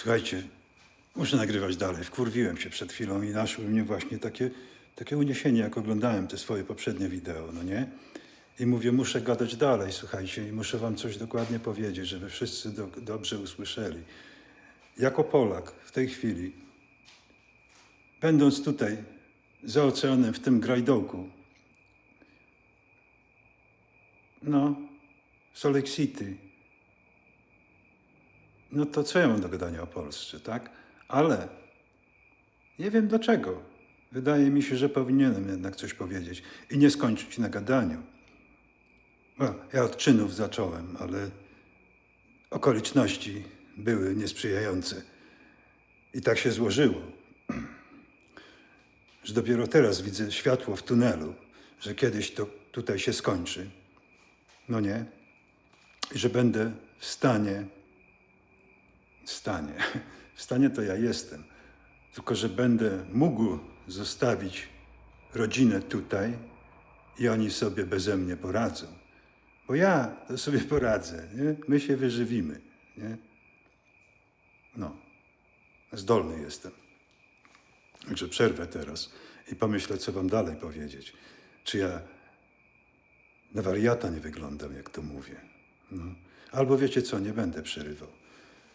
Słuchajcie, muszę nagrywać dalej. Wkurwiłem się przed chwilą i naszło mnie właśnie takie, takie uniesienie, jak oglądałem te swoje poprzednie wideo, no nie? I mówię, muszę gadać dalej, słuchajcie, i muszę wam coś dokładnie powiedzieć, żeby wszyscy do, dobrze usłyszeli. Jako Polak w tej chwili, będąc tutaj za oceanem, w tym grajdołku, no, w Salt Lake City, no to co ja mam do gadania o Polsce, tak? Ale nie wiem dlaczego. Wydaje mi się, że powinienem jednak coś powiedzieć i nie skończyć na gadaniu. Ja od czynów zacząłem, ale okoliczności były niesprzyjające. I tak się złożyło, że dopiero teraz widzę światło w tunelu, że kiedyś to tutaj się skończy. No nie? I że będę w stanie w stanie. W stanie to ja jestem. Tylko, że będę mógł zostawić rodzinę tutaj i oni sobie beze mnie poradzą. Bo ja to sobie poradzę, nie? My się wyżywimy, nie? No. Zdolny jestem. Także przerwę teraz i pomyślę, co wam dalej powiedzieć. Czy ja na wariata nie wyglądam, jak to mówię. No. Albo wiecie co, nie będę przerywał.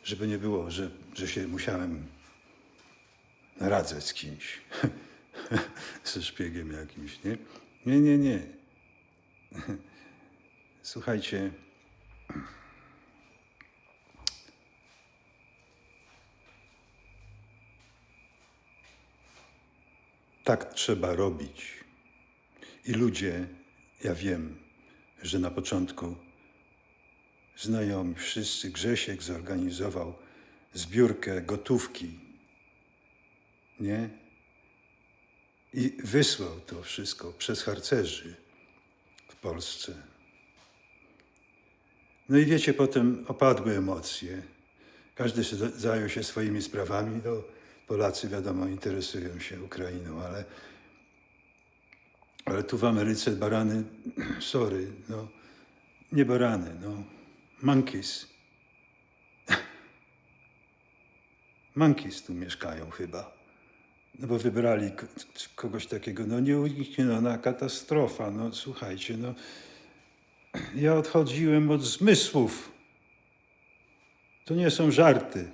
Żeby nie było, że, że się musiałem naradzać z kimś. Ze szpiegiem jakimś, nie? Nie, nie, nie. Słuchajcie. Tak trzeba robić. I ludzie, ja wiem, że na początku znajomi wszyscy, Grzesiek zorganizował zbiórkę gotówki, nie? I wysłał to wszystko przez harcerzy w Polsce. No i wiecie, potem opadły emocje. Każdy zajął się swoimi sprawami. No, Polacy, wiadomo, interesują się Ukrainą, ale, ale tu w Ameryce barany, sorry, no, nie barany, no, monkeys. Monkeys tu mieszkają chyba. No bo wybrali kogoś takiego, no nieunikniona katastrofa, no słuchajcie, no ja odchodziłem od zmysłów. To nie są żarty.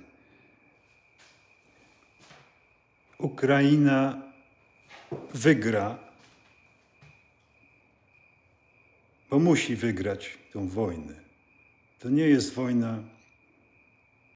Ukraina wygra, bo musi wygrać tą wojnę. To nie jest wojna